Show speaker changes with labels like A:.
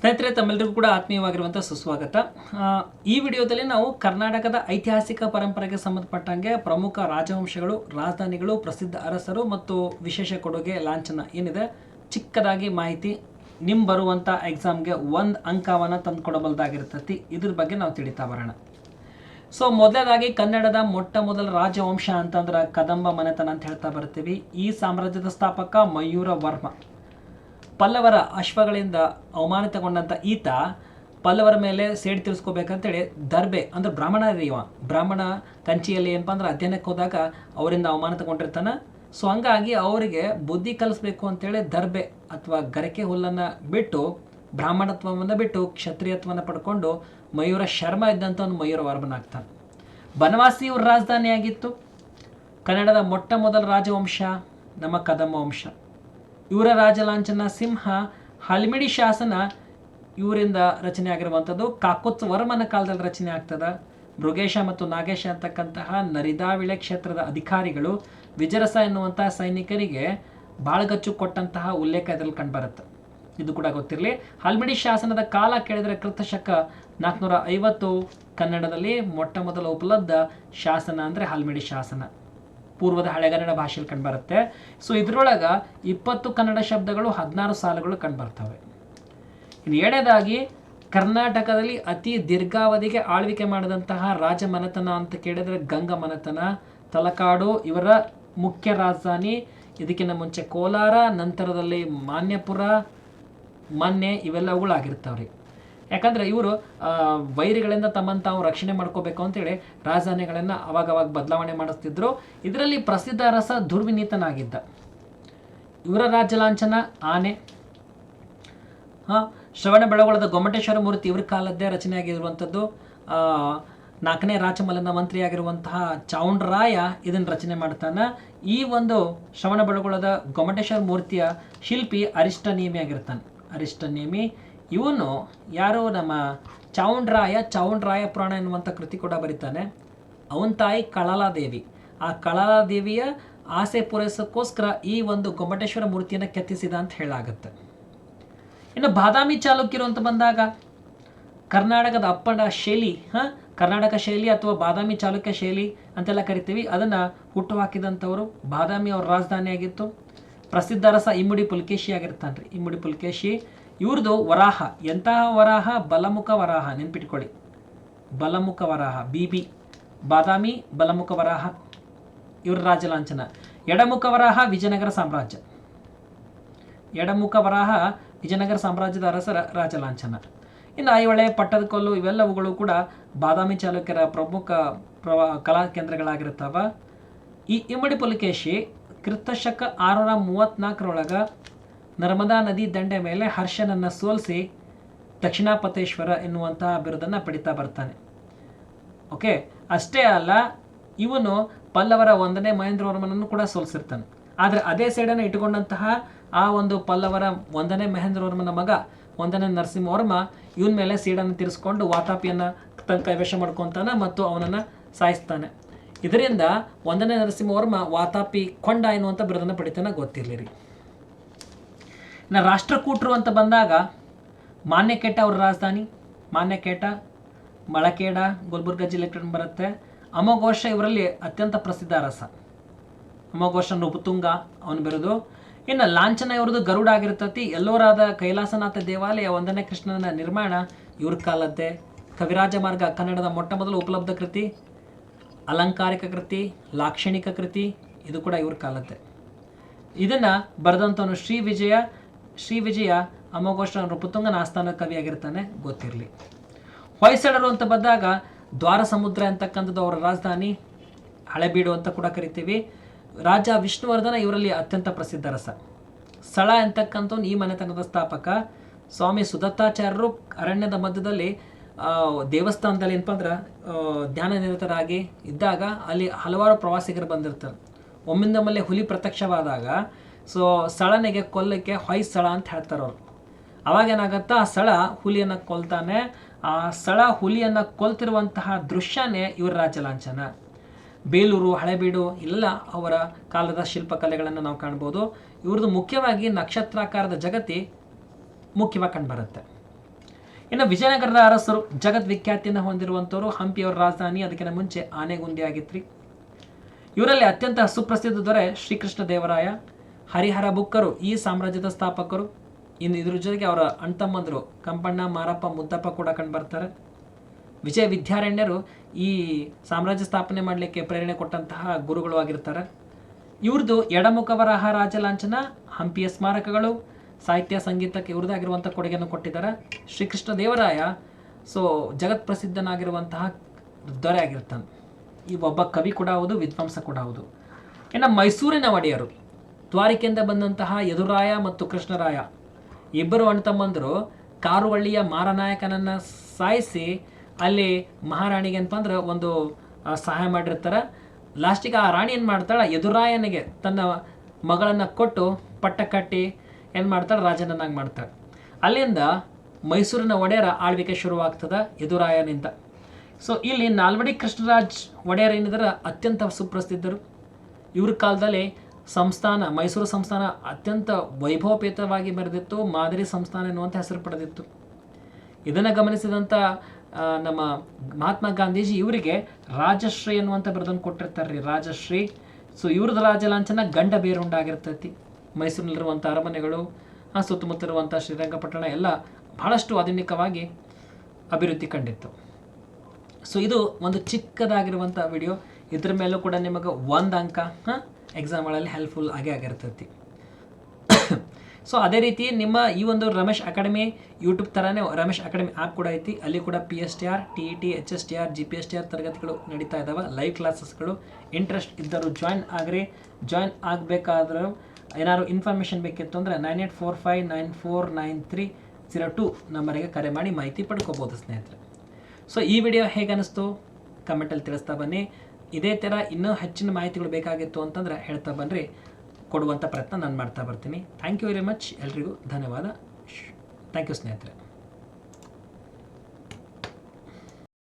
A: ಸ್ನೇಹಿತರೆ ತಮ್ಮೆಲ್ಲರಿಗೂ ಕೂಡ ಆತ್ಮೀಯವಾಗಿರುವಂಥ ಸುಸ್ವಾಗತ. ಈ ವಿಡಿಯೋದಲ್ಲಿ ನಾವು ಕರ್ನಾಟಕದ ಐತಿಹಾಸಿಕ ಪರಂಪರೆಗೆ ಸಂಬಂಧಪಟ್ಟಂಗೆ ಪ್ರಮುಖ ರಾಜವಂಶಗಳು, ರಾಜಧಾನಿಗಳು, ಪ್ರಸಿದ್ಧ ಅರಸರು ಮತ್ತು ವಿಶೇಷ ಕೊಡುಗೆ ಲಾಂಛನ ಏನಿದೆ, ಚಿಕ್ಕದಾಗಿ ಮಾಹಿತಿ ನಿಮ್ಮ ಬರುವಂಥ ಎಕ್ಸಾಮ್ಗೆ ಒಂದು ಅಂಕವನ್ನು ತಂದು ಕೊಡಬಲ್ದಾಗಿರ್ತೈತಿ. ಇದ್ರ ಬಗ್ಗೆ ನಾವು ತಿಳಿತಾ ಬರೋಣ. ಸೊ ಮೊದಲನೇದಾಗಿ ಕನ್ನಡದ ಮೊಟ್ಟ ಮೊದಲ ರಾಜವಂಶ ಅಂತಂದ್ರೆ ಕದಂಬ ಮನೆತನ ಅಂತ ಹೇಳ್ತಾ ಬರ್ತೀವಿ. ಈ ಸಾಮ್ರಾಜ್ಯದ ಸ್ಥಾಪಕ ಮಯೂರ ವರ್ಮ. ಪಲ್ಲವರ ಅಶ್ವಗಳಿಂದ ಅವಮಾನಿತಗೊಂಡಂಥ ಈತ ಪಲ್ಲವರ ಮೇಲೆ ಸೇಡ್ ತಿಳಿಸ್ಕೋಬೇಕಂತೇಳಿ ದರ್ಬೆ, ಅಂದ್ರೆ ಬ್ರಾಹ್ಮಣ ರೀವ ಬ್ರಾಹ್ಮಣ ಕಂಚಿಯಲ್ಲಿ ಏನಪ್ಪ ಅಂದ್ರೆ ಅಧ್ಯಯನಕ್ಕೆ ಹೋದಾಗ ಅವರಿಂದ ಅವಮಾನಿತಗೊಂಡಿರ್ತಾನೆ. ಸೊ ಹಂಗಾಗಿ ಅವರಿಗೆ ಬುದ್ಧಿ ಕಲಿಸ್ಬೇಕು ಅಂತೇಳಿ ದರ್ಬೆ ಅಥವಾ ಗರಕೆ ಹುಲ್ಲನ್ನು ಬಿಟ್ಟು, ಬ್ರಾಹ್ಮಣತ್ವವನ್ನು ಬಿಟ್ಟು, ಕ್ಷತ್ರಿಯತ್ವವನ್ನು ಪಡ್ಕೊಂಡು ಮಯೂರ ಶರ್ಮ ಇದ್ದಂಥ ಒಂದು ಮಯೂರ ವರ್ಮನಾಗ್ತಾನೆ ಬನವಾಸಿ ಇವ್ರ ರಾಜಧಾನಿಯಾಗಿತ್ತು. ಕನ್ನಡದ ಮೊಟ್ಟ ಮೊದಲ ರಾಜವಂಶ, ನಮ್ಮ ಕದಂಬ ವಂಶ ಇವರ ರಾಜಲಾಂಛನ ಸಿಂಹ, ಹಲ್ಮಿಡಿ ಶಾಸನ ಇವರಿಂದ ರಚನೆ ಆಗಿರುವಂಥದ್ದು ಕಾಕೋತ್ಸ ವರ್ಮನ ಕಾಲದಲ್ಲಿ ರಚನೆ ಆಗ್ತದ. ಮೃಗೇಶ ಮತ್ತು ನಾಗೇಶ ಅಂತಕ್ಕಂತಹ ನರಿದಾವಿಳೆ ಕ್ಷೇತ್ರದ ಅಧಿಕಾರಿಗಳು ವಿಜರಸ ಎನ್ನುವಂತಹ ಸೈನಿಕರಿಗೆ ಬಾಳ್ಗಚ್ಚು ಕೊಟ್ಟಂತಹ ಉಲ್ಲೇಖ ಇದರಲ್ಲಿ ಕಂಡುಬರುತ್ತೆ. ಇದು ಕೂಡ ಗೊತ್ತಿರಲಿ. ಹಲ್ಮಿಡಿ ಶಾಸನದ ಕಾಲ ಕೇಳಿದರೆ ಕೃತಶಕ ನಾಲ್ಕುನೂರ ಐವತ್ತು ಕನ್ನಡದಲ್ಲಿ ಮೊಟ್ಟ ಮೊದಲ ಉಪಲಬ್ಧ ಶಾಸನ ಅಂದರೆ ಹಲ್ಮಿಡಿ ಶಾಸನ. ಪೂರ್ವದ ಹಳೆಗನ್ನಡ ಭಾಷೆಯಲ್ಲಿ ಕಂಡುಬರುತ್ತೆ. ಸೊ ಇದರೊಳಗೆ ಇಪ್ಪತ್ತು ಕನ್ನಡ ಶಬ್ದಗಳು, ಹದಿನಾರು ಸಾಲುಗಳು ಕಂಡುಬರ್ತವೆ. ಇನ್ನು ಏಳನೇದಾಗಿ ಕರ್ನಾಟಕದಲ್ಲಿ ಅತಿ ದೀರ್ಘಾವಧಿಗೆ ಆಳ್ವಿಕೆ ಮಾಡಿದಂತಹ ರಾಜಮನೆತನ ಅಂತ ಕೇಳಿದರೆ ಗಂಗ ಮನೆತನ, ತಲಕಾಡು, ಇವರ ಮುಖ್ಯ ರಾಜಧಾನಿ. ಇದಕ್ಕಿಂತ ಮುಂಚೆ ಕೋಲಾರ, ನಂತರದಲ್ಲಿ ಮಾನ್ಯಪುರ, ಮನ್ನೆ ಇವೆಲ್ಲವುಗಳಾಗಿರ್ತಾವ್ರಿ. ಯಾಕಂದ್ರೆ ಇವರು ವೈರಿಗಳಿಂದ ತಮ್ಮಂತ ತಾವು ರಕ್ಷಣೆ ಮಾಡ್ಕೋಬೇಕು ಅಂತೇಳಿ ರಾಜಧಾನಿಗಳನ್ನು ಅವಾಗವಾಗ ಬದಲಾವಣೆ ಮಾಡಿಸ್ತಿದ್ರು. ಇದರಲ್ಲಿ ಪ್ರಸಿದ್ಧ ರಸ ದುರ್ವಿನೀತನಾಗಿದ್ದ. ಇವರ ರಾಜ್ಯ ಲಾಂಛನ, ಆನೆ. ಹಾಂ, ಶ್ರವಣ ಬೆಳಗೊಳದ ಗೊಮ್ಮಟೇಶ್ವರ ಮೂರ್ತಿ ಇವ್ರ ಕಾಲದ್ದೇ ರಚನೆಯಾಗಿರುವಂಥದ್ದು. ನಾಲ್ಕನೇ ರಾಜಮಲನ ಮಂತ್ರಿಯಾಗಿರುವಂತಹ ಚೌಂಡರಾಯ ಇದನ್ನು ರಚನೆ ಮಾಡ್ತಾನೆ. ಈ ಒಂದು ಶ್ರವಣ ಬೆಳಗೊಳದ ಗೊಮ್ಮಟೇಶ್ವರ ಮೂರ್ತಿಯ ಶಿಲ್ಪಿ ಅರಿಷ್ಟನೇಮಿ ಆಗಿರ್ತಾನೆ. ಅರಿಷ್ಟನೇಮಿ ಇವನು ಯಾರು ನಮ್ಮ ಚೌಂಡ್ರಾಯ ಚೌಂಡ್ರಾಯ ಪುರಾಣ ಎನ್ನುವಂಥ ಕೃತಿ ಕೂಡ ಬರೀತಾನೆ. ಅವನ ತಾಯಿ ಕಳಲಾದೇವಿ. ಆ ಕಳಲಾದೇವಿಯ ಆಸೆ ಪೂರೈಸೋಕ್ಕೋಸ್ಕರ ಈ ಒಂದು ಗೊಮ್ಮಟೇಶ್ವರ ಮೂರ್ತಿಯನ್ನು ಕೆತ್ತಿಸಿದ ಅಂತ ಹೇಳಾಗುತ್ತೆ. ಇನ್ನು ಬಾದಾಮಿ ಚಾಲುಕ್ಯರು ಅಂತ ಬಂದಾಗ, ಕರ್ನಾಟಕದ ಅಪ್ಪನ ಶೈಲಿ, ಹಾಂ, ಕರ್ನಾಟಕ ಶೈಲಿ ಅಥವಾ ಬಾದಾಮಿ ಚಾಲುಕ್ಯ ಶೈಲಿ ಅಂತೆಲ್ಲ ಕರಿತೀವಿ. ಅದನ್ನು ಹುಟ್ಟುಹಾಕಿದಂಥವರು ಬಾದಾಮಿ ಅವ್ರ ರಾಜಧಾನಿ ಆಗಿತ್ತು ಪ್ರಸಿದ್ಧ ರಸ ಇಮ್ಮಡಿ ಪುಲ್ಕೇಶಿ ಆಗಿರ್ತಾನೆ ರೀ ಇಮ್ಮಡಿ ಪುಲ್ಕೇಶಿ ಇವ್ರದ್ದು ವರಾಹ, ಎಂತಹ ವರಾಹ? ಬಲಮುಖ ವರಾಹ, ನೆನ್ಪಿಟ್ಕೊಳ್ಳಿ. ಬಲಮುಖ ವರಾಹ, ಬಿ ಬಿ. ಬಾದಾಮಿ, ಬಲಮುಖ ವರಾಹ, ಇವ್ರ ರಾಜಲಾಂಛನ. ಎಡಮುಖ ವರಾಹ, ವಿಜಯನಗರ ಸಾಮ್ರಾಜ್ಯ. ಎಡಮುಖ ವರಾಹ, ವಿಜಯನಗರ ಸಾಮ್ರಾಜ್ಯದ ಅರಸರ ರಾಜಲಾಂಛನ. ಇನ್ನು ಐಹೊಳೆ ಪಟ್ಟದಕಲ್ಲು ಇವೆಲ್ಲವುಗಳು ಕೂಡ ಬಾದಾಮಿ ಚಾಲುಕ್ಯರ ಪ್ರಮುಖ ಪ್ರವಾ, ಕಲಾ ಕೇಂದ್ರಗಳಾಗಿರ್ತಾವ ಈ ಇಮ್ಮಡಿ ಪುಲಕೇಶಿ, ಕ್ರಿಸ್ತಶಕ ಆರುನೂರ ಮೂವತ್ತ್ನಾಲ್ಕರೊಳಗ ನರ್ಮದಾ ನದಿ ದಂಡೆ ಮೇಲೆ ಹರ್ಷನನ್ನು ಸೋಲಿಸಿ ದಕ್ಷಿಣಾಪತೇಶ್ವರ ಎನ್ನುವಂತಹ ಬಿರುದನ್ನು ಪಡಿತಾ ಬರ್ತಾನೆ. ಓಕೆ ಅಷ್ಟೇ ಅಲ್ಲ, ಇವನು ಪಲ್ಲವರ ಒಂದನೇ ಮಹೇಂದ್ರವರ್ಮನನ್ನು ಕೂಡ ಸೋಲಿಸಿರ್ತಾನೆ. ಆದರೆ ಅದೇ ಸೈಡನ್ನು ಇಟ್ಟುಕೊಂಡಂತಹ ಆ ಒಂದು ಪಲ್ಲವರ ಒಂದನೇ ಮಹೇಂದ್ರವರ್ಮನ ಮಗ, ಒಂದನೇ ನರಸಿಂಹವರ್ಮ ಇವನ ಮೇಲೆ ಸೀಡನ್ನು ತಿರ್ಸ್ಕೊಂಡು ವಾತಾಪಿಯನ್ನು ತನ್ನ ಕೈವಶ ಮಾಡ್ಕೊತಾನೆ ಮತ್ತು ಅವನನ್ನು ಸಾಯಿಸ್ತಾನೆ. ಇದರಿಂದ ಒಂದನೇ ನರಸಿಂಹವರ್ಮ ವಾತಾಪಿ ಕೊಂಡ ಎನ್ನುವಂಥ ಬಿರುದನ್ನು ಪಡಿತಾನೆ ಗೊತ್ತಿರಲಿರಿ. ಇನ್ನು ರಾಷ್ಟ್ರಕೂಟರು ಅಂತ ಬಂದಾಗ ಮಾನ್ಯಕೇಟ ಅವ್ರ ರಾಜಧಾನಿ ಮಾನ್ಯಕೇಟ ಮಳಕೇಡ, ಗುಲ್ಬರ್ಗ ಜಿಲ್ಲೆ ಬರುತ್ತೆ. ಅಮೋಘೋಷ ಇವರಲ್ಲಿ ಅತ್ಯಂತ ಪ್ರಸಿದ್ಧ ಅರಸ ಅಮೋಘೋಷ ನೃಪತುಂಗ ಅವನು ಬಿರುದು. ಇನ್ನು ಲಾಂಛನ ಇವ್ರದ್ದು ಗರುಡ ಆಗಿರ್ತತಿ. ಎಲ್ಲೋರಾದ ಕೈಲಾಸನಾಥ ದೇವಾಲಯ ಒಂದನೇ ಕೃಷ್ಣನ ನಿರ್ಮಾಣ ಇವ್ರ ಕಾಲದ್ದೇ. ಕವಿರಾಜ ಮಾರ್ಗ ಕನ್ನಡದ ಮೊಟ್ಟ ಮೊದಲು ಉಪಲಬ್ಧ ಕೃತಿ, ಅಲಂಕಾರಿಕ ಕೃತಿ, ಲಾಕ್ಷಣಿಕ ಕೃತಿ, ಇದು ಕೂಡ ಇವ್ರ ಕಾಲದ್ದೇ. ಇದನ್ನು ಬರೆದಂಥವನು ಶ್ರೀ ವಿಜಯ ಶ್ರೀ ವಿಜಯ ಅಮೋಘೋಷ ಪುತ್ತುಂಗನ ಆಸ್ಥಾನ ಕವಿಯಾಗಿರ್ತಾನೆ ಗೊತ್ತಿರಲಿ. ಹೊಯ್ಸಳರು ಅಂತ ಬಂದಾಗ ದ್ವಾರ ಸಮುದ್ರ ಅಂತಕ್ಕಂಥದ್ದು ಅವರ ರಾಜಧಾನಿ, ಹಳೆಬೀಡು ಅಂತ ಕೂಡ ಕರಿತೀವಿ. ರಾಜ ವಿಷ್ಣುವರ್ಧನ ಇವರಲ್ಲಿ ಅತ್ಯಂತ ಪ್ರಸಿದ್ಧ ರಸ. ಸ್ಥಳ ಅಂತಕ್ಕಂಥವ್ನು ಈ ಮನೆತನದ ಸ್ಥಾಪಕ. ಸ್ವಾಮಿ ಸುದತ್ತಾಚಾರ್ಯರು ಅರಣ್ಯದ ಮಧ್ಯದಲ್ಲಿ ದೇವಸ್ಥಾನದಲ್ಲಿ ಏನಪ್ಪ ಅಂದ್ರೆ ಧ್ಯಾನ ನಿರತರಾಗಿ ಇದ್ದಾಗ ಅಲ್ಲಿ ಹಲವಾರು ಪ್ರವಾಸಿಗರು ಬಂದಿರ್ತಾರೆ. ಒಮ್ಮಿಂದೊಮ್ಮೆಲೆ ಹುಲಿ ಪ್ರತ್ಯಕ್ಷವಾದಾಗ ಸೊ ಸ್ಥಳನಿಗೆ ಕೊಲ್ಲಕ್ಕೆ ಹೊಯ್ ಸ್ಥಳ ಅಂತ ಹೇಳ್ತಾರೆ ಅವರು. ಅವಾಗ ಏನಾಗತ್ತಾ ಆ ಸಳ ಹುಲಿಯನ್ನು ಕೊಲ್ತಾನೆ. ಆ ಸಳ ಹುಲಿಯನ್ನು ಕೊಲ್ತಿರುವಂತಹ ದೃಶ್ಯನೇ ಇವರ ರಾಜಲಾಂಛನ. ಬೇಲೂರು, ಹಳೆಬೀಡು ಎಲ್ಲ ಅವರ ಕಾಲದ ಶಿಲ್ಪಕಲೆಗಳನ್ನು ನಾವು ಕಾಣ್ಬೋದು. ಇವ್ರದ್ದು ಮುಖ್ಯವಾಗಿ ನಕ್ಷತ್ರಾಕಾರದ ಜಗತಿ ಮುಖ್ಯವಾಗಿ ಕಂಡುಬರುತ್ತೆ. ಇನ್ನು ವಿಜಯನಗರದ ಅರಸರು ಜಗತ್ ವಿಖ್ಯಾತಿಯನ್ನು ಹೊಂದಿರುವಂಥವರು, ಹಂಪಿಯವರ ರಾಜಧಾನಿ, ಅದಕ್ಕಿಂತ ಮುಂಚೆ ಆನೆಗುಂದಿ ಆಗಿತ್ರಿ ಇವರಲ್ಲಿ ಅತ್ಯಂತ ಸುಪ್ರಸಿದ್ಧ ದೊರೆ ಶ್ರೀಕೃಷ್ಣ ದೇವರಾಯ. ಹರಿಹರ ಬುಕ್ಕರು ಈ ಸಾಮ್ರಾಜ್ಯದ ಸ್ಥಾಪಕರು. ಇನ್ನು ಇದ್ರ ಜೊತೆಗೆ ಅವರ ಅಣ್ತಮ್ಮಂದರು ಕಂಪಣ್ಣ ಮಾರಪ್ಪ, ಮುದ್ದಪ್ಪ ಕೂಡ ಕಂಡು ಬರ್ತಾರೆ. ವಿಜಯ ವಿದ್ಯಾರಣ್ಯರು ಈ ಸಾಮ್ರಾಜ್ಯ ಸ್ಥಾಪನೆ ಮಾಡಲಿಕ್ಕೆ ಪ್ರೇರಣೆ ಕೊಟ್ಟಂತಹ ಗುರುಗಳು ಆಗಿರ್ತಾರೆ. ಇವ್ರದ್ದು ಎಡಮುಖವರಾಹ ರಾಜಲಾಂಛನ, ಹಂಪಿಯ ಸ್ಮಾರಕಗಳು, ಸಾಹಿತ್ಯ ಸಂಗೀತಕ್ಕೆ ಇವ್ರದ್ದಾಗಿರುವಂಥ ಕೊಡುಗೆಯನ್ನು ಕೊಟ್ಟಿದ್ದಾರೆ. ಶ್ರೀಕೃಷ್ಣ ದೇವರಾಯ, ಸೊ, ಜಗತ್ ಪ್ರಸಿದ್ಧನಾಗಿರುವಂತಹ ದೊರೆ ಆಗಿರ್ತಾನೆ. ಈ ಒಬ್ಬ ಕವಿ ಕೂಡ ಹೌದು, ವಿದ್ವಾಂಸ ಕೂಡ ಹೌದು. ಇನ್ನು ಮೈಸೂರಿನ ಒಡೆಯರು. ದ್ವಾರಿಕೆಯಿಂದ ಬಂದಂತಹ ಯದುರಾಯ ಮತ್ತು ಕೃಷ್ಣರಾಯ. ಇಬ್ಬರು ಅಣ್ತಮ್ಮಂದರು ಕಾರುವಳ್ಳಿಯ ಮಾರನಾಯಕನನ್ನು ಸಾಯಿಸಿ ಅಲ್ಲಿ ಮಹಾರಾಣಿಗೆ ಅಂತಂದ್ರೆ ಒಂದು ಸಹಾಯ ಮಾಡಿರ್ತಾರೆ. ಲಾಸ್ಟಿಗೆ ಆ ರಾಣಿ ಏನು ಮಾಡ್ತಾಳೆ? ಯದುರಾಯನಿಗೆ ತನ್ನ ಮಗಳನ್ನು ಕೊಟ್ಟು ಪಟ್ಟ ಕಟ್ಟಿ ಏನು ಮಾಡ್ತಾಳೆ? ರಾಜನನ್ನಾಗಿ ಮಾಡ್ತಾಳೆ. ಅಲ್ಲಿಂದ ಮೈಸೂರಿನ ಒಡೆಯರ ಆಳ್ವಿಕೆ ಶುರುವಾಗ್ತದೆ ಯದುರಾಯನಿಂದ. ಸೊ ಇಲ್ಲಿ ನಾಲ್ವಡಿ ಕೃಷ್ಣರಾಜ್ ಒಡೆಯರ್ ಏನಿದ್ರೆ? ಅತ್ಯಂತ ಸುಪ್ರಸಿದ್ಧರು. ಇವ್ರ ಕಾಲದಲ್ಲಿ ಸಂಸ್ಥಾನ, ಮೈಸೂರು ಸಂಸ್ಥಾನ ಅತ್ಯಂತ ವೈಭವಪೇತವಾಗಿ ಬರೆದಿತ್ತು, ಮಾದರಿ ಸಂಸ್ಥಾನ ಎನ್ನುವಂಥ ಹೆಸರು ಪಡೆದಿತ್ತು. ಇದನ್ನು ಗಮನಿಸಿದಂಥ ನಮ್ಮ ಮಹಾತ್ಮ ಗಾಂಧೀಜಿ ಇವರಿಗೆ ರಾಜಶ್ರೀ ಎನ್ನುವಂಥ ಬರೆದನ್ನು ಕೊಟ್ಟಿರ್ತಾರೆ ರೀ ರಾಜಶ್ರೀ. ಸೊ ಇವ್ರದ್ದು ರಾಜಲಾಂಛನ ಗಂಡ ಬೇರುಂಡಾಗಿರ್ತೈತಿ ಮೈಸೂರಿನಲ್ಲಿರುವಂಥ ಅರಮನೆಗಳು, ಆ ಸುತ್ತಮುತ್ತಲಿರುವಂಥ ಶ್ರೀರಂಗಪಟ್ಟಣ ಎಲ್ಲ ಬಹಳಷ್ಟು ಆಧುನಿಕವಾಗಿ ಅಭಿವೃದ್ಧಿ ಕಂಡಿತ್ತು. ಸೊ ಇದು ಒಂದು ಚಿಕ್ಕದಾಗಿರುವಂಥ ವಿಡಿಯೋ. ಇದ್ರ ಮೇಲೂ ಕೂಡ ನಿಮಗೆ ಒಂದು ಅಂಕ, ಹಾಂ ಎಕ್ಸಾಮ್ಗಳಲ್ಲಿ ಹೆಲ್ಪ್ಫುಲ್ ಆಗೇ ಆಗಿರ್ತೈತಿ. ಸೊ ಅದೇ ರೀತಿ ನಿಮ್ಮ ಈ ಒಂದು ರಮೇಶ್ ಅಕಾಡೆಮಿ ಯೂಟ್ಯೂಬ್ ಥರನೇ ರಮೇಶ್ ಅಕಾಡೆಮಿ ಆ್ಯಪ್ ಕೂಡ ಐತಿ. ಅಲ್ಲಿ ಕೂಡ P S T R T E T H S T R G P S T R ತರಗತಿಗಳು ನಡೀತಾ ಇದ್ದಾವೆ ಲೈವ್ ಕ್ಲಾಸಸ್ಗಳು ಇಂಟ್ರೆಸ್ಟ್ ಇದ್ದರೂ ಜಾಯ್ನ್ ಆಗ್ರಿ. ಜಾಯ್ನ್ ಆಗಬೇಕಾದ್ರೂ ಏನಾದ್ರು ಇನ್ಫಾರ್ಮೇಷನ್ ಬೇಕಿತ್ತು ಅಂದರೆ nine eight four five nine four nine three zero two ನಂಬರಿಗೆ ಕರೆ ಮಾಡಿ ಮಾಹಿತಿ ಪಡ್ಕೋಬೋದು ಸ್ನೇಹಿತರೆ. ಸೊ ಈ ವಿಡಿಯೋ ಹೇಗೆ ಅನ್ನಿಸ್ತು ಕಮೆಂಟಲ್ಲಿ ತಿಳಿಸ್ತಾ ಬನ್ನಿ. ಇದೇ ಥರ ಇನ್ನೂ ಹೆಚ್ಚಿನ ಮಾಹಿತಿಗಳು ಬೇಕಾಗಿತ್ತು ಅಂತಂದ್ರೆ ಹೇಳ್ತಾ ಬನ್ನಿರಿ ಕೊಡುವಂಥ ಪ್ರಯತ್ನ ನಾನು ಮಾಡ್ತಾ ಬರ್ತೀನಿ. ಥ್ಯಾಂಕ್ ಯು ವೆರಿ ಮಚ್ ಎಲ್ರಿಗೂ ಧನ್ಯವಾದ. ಥ್ಯಾಂಕ್ ಯು ಸ್ನೇಹಿತರೆ.